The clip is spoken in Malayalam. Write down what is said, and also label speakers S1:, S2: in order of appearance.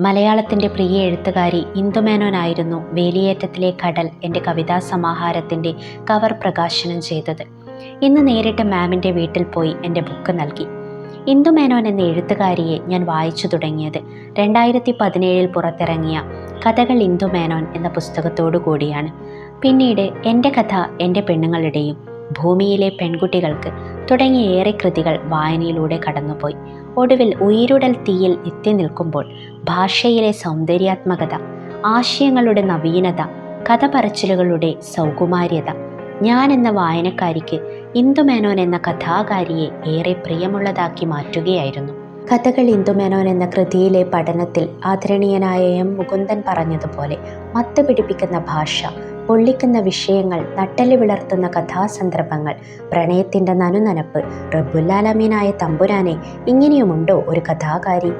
S1: മലയാളത്തിന്റെ പ്രിയ എഴുത്തുകാരി ഇന്ദുമേനോനായിരുന്നു വേലിയേറ്റത്തിലെ കടൽ എന്റെ കവിതാ സമാഹാരത്തിന്റെ കവർ പ്രകാശനം ചെയ്തത്. ഇന്ന് നേരിട്ട് മാമിന്റെ വീട്ടിൽ പോയി എന്റെ ബുക്ക് നൽകി. ഇന്ദുമേനോൻ എന്ന എഴുത്തുകാരിയെ ഞാൻ വായിച്ചു തുടങ്ങിയത് രണ്ടായിരത്തി പതിനേഴിൽ പുറത്തിറങ്ങിയ കഥകൾ ഇന്ദുമേനോൻ എന്ന പുസ്തകത്തോടു കൂടിയാണ്. പിന്നീട് എന്റെ കഥ എന്റെ പെണ്ണുങ്ങളുടെയും ഭൂമിയിലെ പെൺകുട്ടികൾക്ക് തുടങ്ങിയ ഏറെ കൃതികൾ വായനയിലൂടെ കടന്നുപോയി. ഒടുവിൽ ഉയിരുടൽ തീയിൽ എത്തി നിൽക്കുമ്പോൾ ഭാഷയിലെ സൗന്ദര്യാത്മകത ആശയങ്ങളുടെ നവീനത കഥ പറച്ചിലുകളുടെ സൗകുമാര്യത ഞാൻ എന്ന വായനക്കാരിക്ക് ഇന്ദുമേനോൻ എന്ന കഥാകാരിയെ ഏറെ പ്രിയമുള്ളതാക്കി മാറ്റുകയായിരുന്നു. കഥകൾ ഇന്ദുമേനോൻ എന്ന കൃതിയിലെ പഠനത്തിൽ ആദരണീയനായ എം മുകുന്ദൻ പറഞ്ഞതുപോലെ മത്ത് പിടിപ്പിക്കുന്ന ഭാഷ പൊള്ളിക്കുന്ന വിഷയങ്ങൾ നട്ടൽ വിളർത്തുന്ന കഥാസന്ദർഭങ്ങൾ പ്രണയത്തിന്റെ നനുനനപ്പ് റബ്ബുല്ലാലമീനായ തമ്പുരാനെ ഇങ്ങനെയുമുണ്ടോ ഒരു കഥാകാരി?